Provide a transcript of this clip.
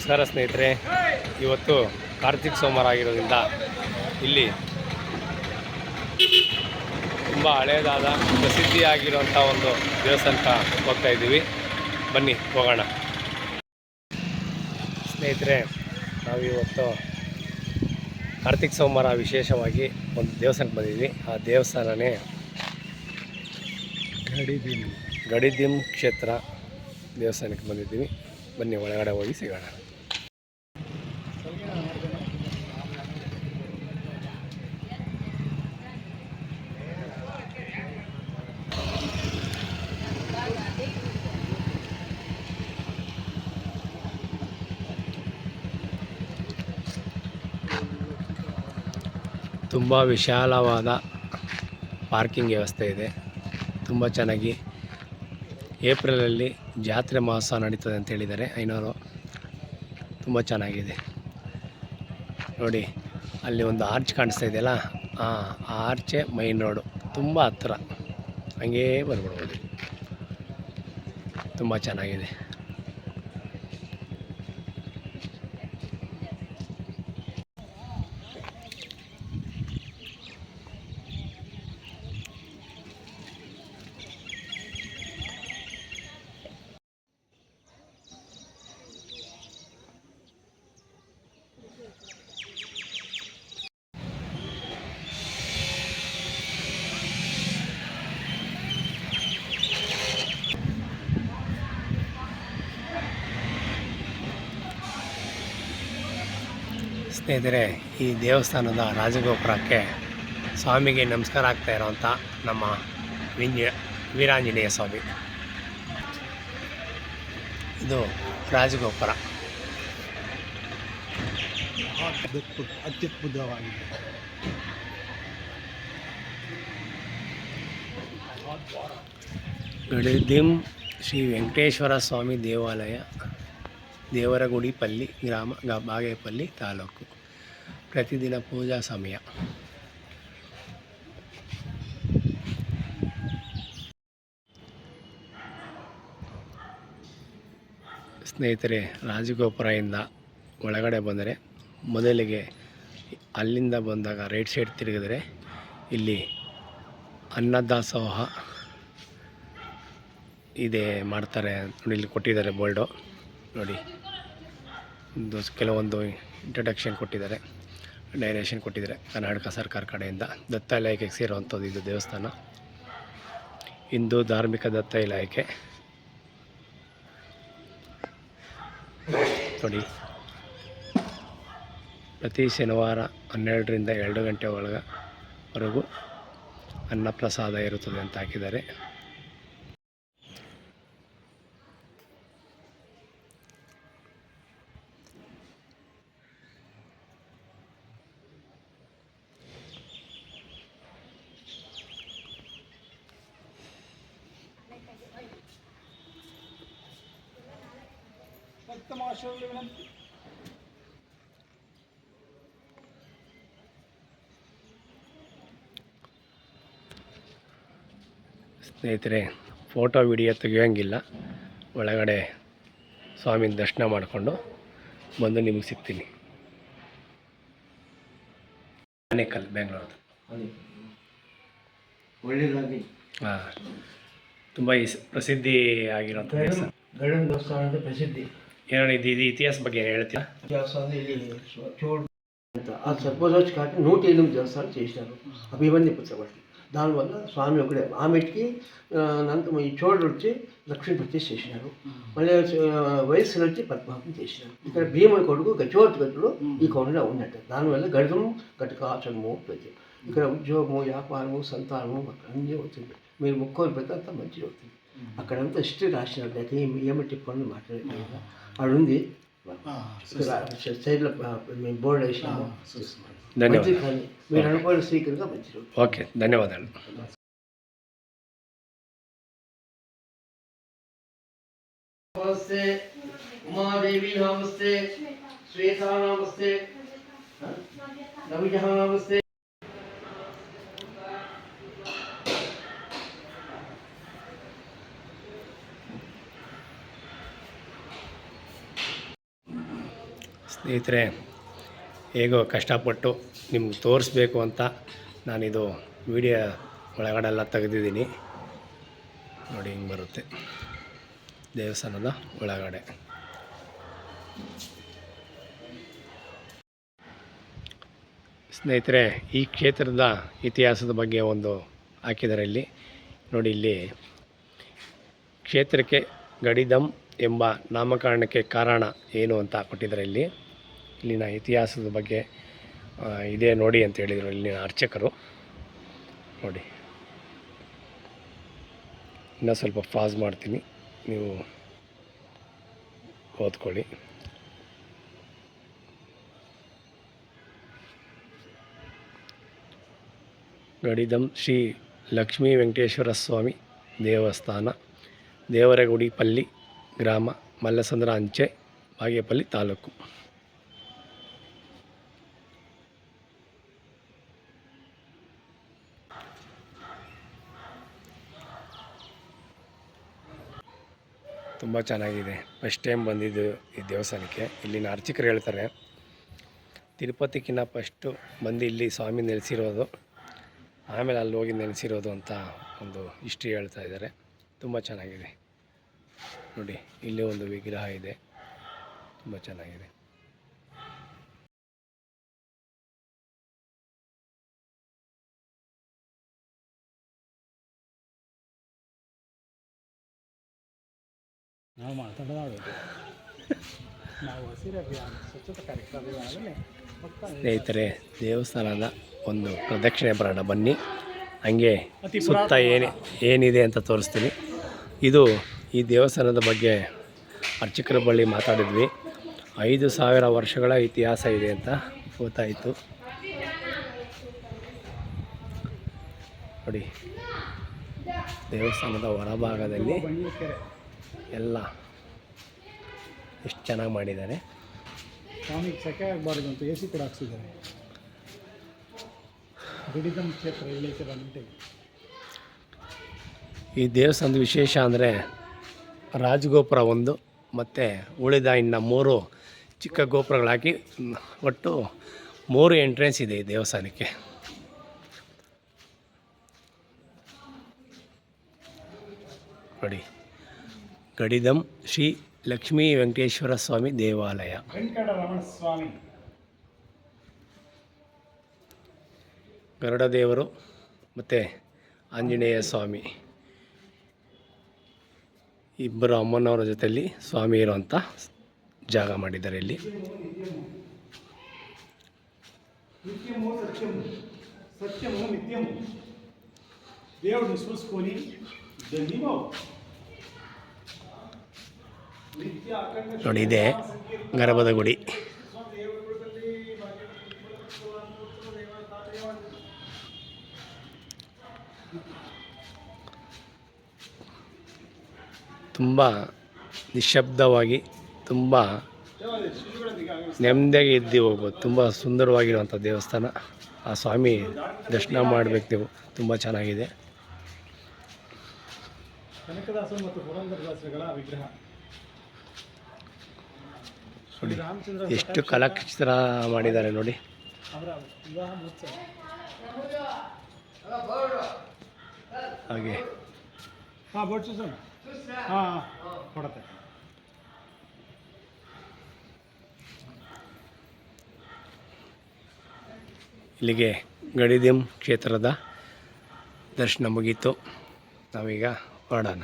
ನಮಸ್ಕಾರ ಸ್ನೇಹಿತರೆ. ಇವತ್ತು ಕಾರ್ತಿಕ್ ಸೋಮವಾರ ಆಗಿರೋದ್ರಿಂದ ಇಲ್ಲಿ ತುಂಬ ಹಳೆಯದಾದ ಪ್ರಸಿದ್ಧಿಯಾಗಿರುವಂಥ ಒಂದು ದೇವಸ್ಥಾನಕ್ಕೆ ಹೋಗ್ತಾ ಇದ್ದೀವಿ. ಬನ್ನಿ, ಹೋಗೋಣ. ಸ್ನೇಹಿತರೆ, ನಾವು ಇವತ್ತು ಕಾರ್ತಿಕ್ ಸೋಮವಾರ ವಿಶೇಷವಾಗಿ ಒಂದು ದೇವಸ್ಥಾನಕ್ಕೆ ಬಂದಿದ್ವಿ ಆ ದೇವಸ್ಥಾನನೇ ಗಡಿದಿಮ್ ಗಡಿದಿಮ್ ಕ್ಷೇತ್ರ ದೇವಸ್ಥಾನಕ್ಕೆ ಬಂದಿದ್ದೀವಿ. ಬನ್ನಿ, ಒಳಗಡೆ ಹೋಗಿ ಸಿಗೋಣ. ತುಂಬ ವಿಶಾಲವಾದ ಪಾರ್ಕಿಂಗ್ ವ್ಯವಸ್ಥೆ ಇದೆ. ತುಂಬ ಚೆನ್ನಾಗಿ ಏಪ್ರಿಲಲ್ಲಿ ಜಾತ್ರೆ ಮಹೋತ್ಸವ ನಡೀತದೆ ಅಂತ ಹೇಳಿದ್ದಾರೆ. ಐನೂರು ತುಂಬ ಚೆನ್ನಾಗಿದೆ. ನೋಡಿ, ಅಲ್ಲಿ ಒಂದು ಆರ್ಚ್ ಕಾಣಿಸ್ತಾ ಇದೆಯಲ್ಲ? ಆ ಆರ್ಚೆ ಮೈನ್ ರೋಡು. ತುಂಬ ಹತ್ತಿರ. ಹಂಗೇ ಬರ್ಬಿಡ್ಬೋದು. ತುಂಬ ಚೆನ್ನಾಗಿದೆ. ಸ್ನೇಹಿತರೆ, ಈ ದೇವಸ್ಥಾನದ ರಾಜಗೋಪುರಕ್ಕೆ ಸ್ವಾಮಿಗೆ ನಮಸ್ಕಾರ ಆಗ್ತಾ ಇರೋವಂಥ ನಮ್ಮ ವಿಂಜ ವೀರಾಂಜನೇಯ ಸ್ವಾಮಿ. ಇದು ರಾಜಗೋಪುರ. ಅತ್ಯದ್ಭುತವಾಗಿದೆ ಗಡಿದಿಂ ಶ್ರೀ ವೆಂಕಟೇಶ್ವರ ಸ್ವಾಮಿ ದೇವಾಲಯ ದೇವರಗುಡಿ ಪಲ್ಲಿ ಗ್ರಾಮ ಬಾಗೇಪಲ್ಲಿ ತಾಲೂಕು. ಪ್ರತಿದಿನ ಪೂಜಾ ಸಮಯ. ಸ್ನೇಹಿತರೆ, ರಾಜಗೋಪುರದಿಂದ ಒಳಗಡೆ ಬಂದರೆ ಮೊದಲಿಗೆ ಅಲ್ಲಿಂದ ಬಂದಾಗ ರೈಟ್ ಸೈಡ್ ತಿರುಗಿದರೆ ಇಲ್ಲಿ ಅನ್ನದಾಸೋಹ ಇದೆ ಮಾಡ್ತಾರೆ ನೋಡಿ, ಇಲ್ಲಿ ಕೊಟ್ಟಿದ್ದಾರೆ ಬೋಲ್ಡು. ನೋಡಿ, ಒಂದು ಕೆಲವೊಂದು ಇಂಟ್ರಡಕ್ಷನ್ ಕೊಟ್ಟಿದ್ದಾರೆ. ಡೈರೆಕ್ಷನ್ ಕೊಟ್ಟಿದ್ದಾರೆ ಕರ್ನಾಟಕ ಸರ್ಕಾರ ಕಡೆಯಿಂದ. ದತ್ತ ಇಲಾಖೆಗೆ ಸೇರುವಂಥದ್ದು ಇದು ದೇವಸ್ಥಾನ. ಹಿಂದೂ ಧಾರ್ಮಿಕ ದತ್ತ ಇಲಾಖೆ. ನೋಡಿ. ಪ್ರತಿ ಶನಿವಾರ ಹನ್ನೆರಡರಿಂದ ಎರಡು ಗಂಟೆ ಒಳಗವರೆಗೂ ಅನ್ನಪ್ರಸಾದ ಇರುತ್ತದೆ ಅಂತ ಹಾಕಿದ್ದಾರೆ. ಸ್ನೇಹಿತರೆ ಫೋಟೋ ವಿಡಿಯೋ ತೆಗಿಯೋಂಗಿಲ್ಲ. ಒಳಗಡೆ ಸ್ವಾಮಿನ ದರ್ಶನ ಮಾಡಿಕೊಂಡು ಬಂದು ನಿಮಗೆ ಸಿಗ್ತೀನಿ. ಆನೇಕಲ್ ಬೆಂಗಳೂರು ಒಳ್ಳೆಯದಾಗಿ ಹಾಂ. ತುಂಬ ಪ್ರಸಿದ್ಧಿ ಆಗಿರೋಂಥ ದೇವಸ್ಥಾನ ಗರುಡನ ದೇವಸ್ಥಾನದ ಪ್ರಸಿದ್ಧಿ. ಏನೋ ಇದು ಇದು ಇತಿಹಾಸ ಬಗ್ಗೆ ಏನು ಹೇಳ್ತೀರಾ దేవస్థానం ఇది చూడు ఆ సర్పదోష కాటి నూట ఎనిమిది దేవస్థానాలు చేసినారు అభిమన్యు పుత్రపట్టి దానివల్ల స్వామి ఒకడే ఆమెకి నంత ఈ చోడు వచ్చి లక్ష్మీ ప్రతిష్ఠ చేసినారు మళ్ళీ వయస్సులు వచ్చి పద్మాపం చేసినారు ఇక్కడ భీముడి కొడుకు గజోత్ గతుడు ఈ కొండలో ఉన్నట్టు దానివల్ల గడుదము గటకాచనము ప్రతి ఇక్కడ ఉద్యోగము వ్యాపారము సంతానము అన్నీ అవుతుంది మీరు ముక్కోలు పెడితే అంత మంచిగా అవుతుంది అక్కడంతా హిస్టరీ రాసినారు లేక ఏమి ఏమిటి పనులు మాట్లాడలేదు అక్కడ ఉంది సైడ్లో మేము బోర్డు వేసినాము ధన్యవాదాలు. మీరు మంచి ఓకే ధన్యవాదాలు. నమస్తే ఉమాదేవి నమస్తే శ్వేత నమస్తే. నవిజ నమస్తే. ಸ್ನೇಹಿತರೆ, ಹೇಗೋ ಕಷ್ಟಪಟ್ಟು ನಿಮ್ಗೆ ತೋರಿಸ್ಬೇಕು ಅಂತ ನಾನಿದು ವಿಡಿಯೋ ಒಳಗಡೆ ಎಲ್ಲ ತೆಗೆದಿದ್ದೀನಿ. ನೋಡಿ, ಹಿಂಗೆ ಬರುತ್ತೆ. ದೇವಸ್ಥಾನದ ಒಳಗಡೆ. ಸ್ನೇಹಿತರೆ, ಈ ಕ್ಷೇತ್ರದ ಇತಿಹಾಸದ ಬಗ್ಗೆ ಒಂದು ಹಾಕಿದ್ದಾರೆ ಇಲ್ಲಿ. ನೋಡಿ, ಇಲ್ಲಿ ಕ್ಷೇತ್ರಕ್ಕೆ ಗಡಿದಮ್ ಎಂಬ ನಾಮಕರಣಕ್ಕೆ ಕಾರಣ ಏನು ಅಂತ ಕೊಟ್ಟಿದ್ದಾರೆ ಇಲ್ಲಿ. ಇಲ್ಲಿನ ಇತಿಹಾಸದ ಬಗ್ಗೆ ಇದೆ ನೋಡಿ ಅಂತ ಹೇಳಿದರು ಇಲ್ಲಿನ ಅರ್ಚಕರು. ನೋಡಿ. ಇನ್ನೂ ಸ್ವಲ್ಪ ಪಾಸ್ ಮಾಡ್ತೀನಿ. ನೀವು ಓದ್ಕೊಳ್ಳಿ. ಗಡಿದಂ ಶ್ರೀ ಲಕ್ಷ್ಮೀ ವೆಂಕಟೇಶ್ವರ ಸ್ವಾಮಿ ದೇವಸ್ಥಾನ, ದೇವರಗುಡಿಪಲ್ಲಿ ಗ್ರಾಮ ಮಲ್ಲಸಂದ್ರ ಅಂಚೆ, ಬಾಗೇಪಲ್ಲಿ ತಾಲೂಕು. ತುಂಬ ಚೆನ್ನಾಗಿದೆ. ಫಸ್ಟ್ ಟೈಮ್ ಬಂದಿದ್ದು ಈ ದೇವಸ್ಥಾನಕ್ಕೆ. ಇಲ್ಲಿನ ಅರ್ಚಕರು ಹೇಳ್ತಾರೆ ತಿರುಪತಿಗಿನ್ನ ಫಸ್ಟು ಬಂದು ಇಲ್ಲಿ ಸ್ವಾಮಿ ನೆಲೆಸಿರೋದು, ಆಮೇಲೆ ಅಲ್ಲಿ ಹೋಗಿ ನೆಲೆಸಿರೋದು ಅಂತ ಒಂದು ಹಿಸ್ಟ್ರಿ ಹೇಳ್ತಾ ಇದ್ದಾರೆ. ತುಂಬ ಚೆನ್ನಾಗಿದೆ. ನೋಡಿ, ಇಲ್ಲಿ ಒಂದು ವಿಗ್ರಹ ಇದೆ. ತುಂಬ ಚೆನ್ನಾಗಿದೆ. ನಾವು ಮಾತಾಡೋದು ನಾವು ಹಸಿರು ಅಭಿಯಾನ ಸ್ವಚ್ಛತಾ ಕಾರ್ಯಕ್ರಮದಲ್ಲಿ ಸ್ನೇಹಿತರೆ ದೇವಸ್ಥಾನದ ಒಂದು ಪ್ರದಕ್ಷಿಣೆ ಬರೋಣ ಬನ್ನಿ. ಹಂಗೆ ಸುತ್ತ ಏನಿ ಏನಿದೆ ಅಂತ ತೋರಿಸ್ತೀನಿ. ಇದು ಈ ದೇವಸ್ಥಾನದ ಬಗ್ಗೆ ಅರ್ಚಕರ ಬಳಿ ಮಾತಾಡಿದ್ವಿ. ಐದು ಸಾವಿರ ವರ್ಷಗಳ ಇತಿಹಾಸ ಇದೆ ಅಂತ ಗೊತ್ತಾಯಿತು. ನೋಡಿ ದೇವಸ್ಥಾನದ ಹೊರಭಾಗದಲ್ಲಿ ಎಲ್ಲ ಎಷ್ಟು ಚೆನ್ನಾಗಿ ಮಾಡಿದ್ದಾರೆ. ಸ್ವಾಮಿಗೆ ಸೆಕೆ ಆಗಬಾರ್ದು ಅಂತ ಎ ಸಿ ಕೂಡ ಹಾಕ್ಸಿದ್ದಾರೆ. ಗಡಿದಂ ಕ್ಷೇತ್ರ ಬಂದ್ಬಿಟ್ಟು ಈ ದೇವಸ್ಥಾನದ ವಿಶೇಷ ಅಂದರೆ ರಾಜಗೋಪುರ ಒಂದು ಮತ್ತು ಉಳಿದ ಇನ್ನು ಮೂರು ಚಿಕ್ಕ ಗೋಪುರಗಳಾಕಿ ಮ್, ಒಟ್ಟು ಮೂರು ಎಂಟ್ರೆನ್ಸ್ ಇದೆ ಈ ದೇವಸ್ಥಾನಕ್ಕೆ. ನೋಡಿ. ಗಡಿದಂ ಶ್ರೀ ಲಕ್ಷ್ಮೀ ವೆಂಕಟೇಶ್ವರ ಸ್ವಾಮಿ ದೇವಾಲಯ ವೆಂಕಟ ರಮಣ ಸ್ವಾಮಿ ಗರುಡ ದೇವರು ಮತ್ತು ಆಂಜನೇಯ ಸ್ವಾಮಿ ಇಬ್ಬರು ಅಮ್ಮನವರ ಜೊತೆಯಲ್ಲಿ ಸ್ವಾಮಿ ಇರುವಂಥ ಜಾಗ ಮಾಡಿದ್ದಾರೆ ಇಲ್ಲಿ నిత్యము సత్యము సత్యము నిత్యము దేవుడిని చూసుకొని ధన్యమో ನೋಡಿ, ಇದೆ ಗರ್ಭದ ಗುಡಿ. ತುಂಬ ನಿಶಬ್ದವಾಗಿ, ತುಂಬ ನೆಮ್ಮದಿಯಾಗಿ ಇದ್ದು ಹೋಗ್ಬೋದು. ತುಂಬ ಸುಂದರವಾಗಿರುವಂಥ ದೇವಸ್ಥಾನ. ಆ ಸ್ವಾಮಿ ದರ್ಶನ ಮಾಡಬೇಕು ನೀವು. ತುಂಬ ಚೆನ್ನಾಗಿದೆ. ಕನಕದಾಸ ಮತ್ತು ಪುರಂದರದಾಸಗಳ ವಿಗ್ರಹ. ನೋಡಿ ಎಷ್ಟು ಕಲಾಕ್ಷಿತ್ರ ಮಾಡಿದ್ದಾರೆ ನೋಡಿ. ಹಾಗೆ. ಇಲ್ಲಿಗೆ ಗಡಿದಿಂ ಕ್ಷೇತ್ರದ ದರ್ಶನ ಮುಗೀತು. ನಾವೀಗ ಹೊರಡೋಣ.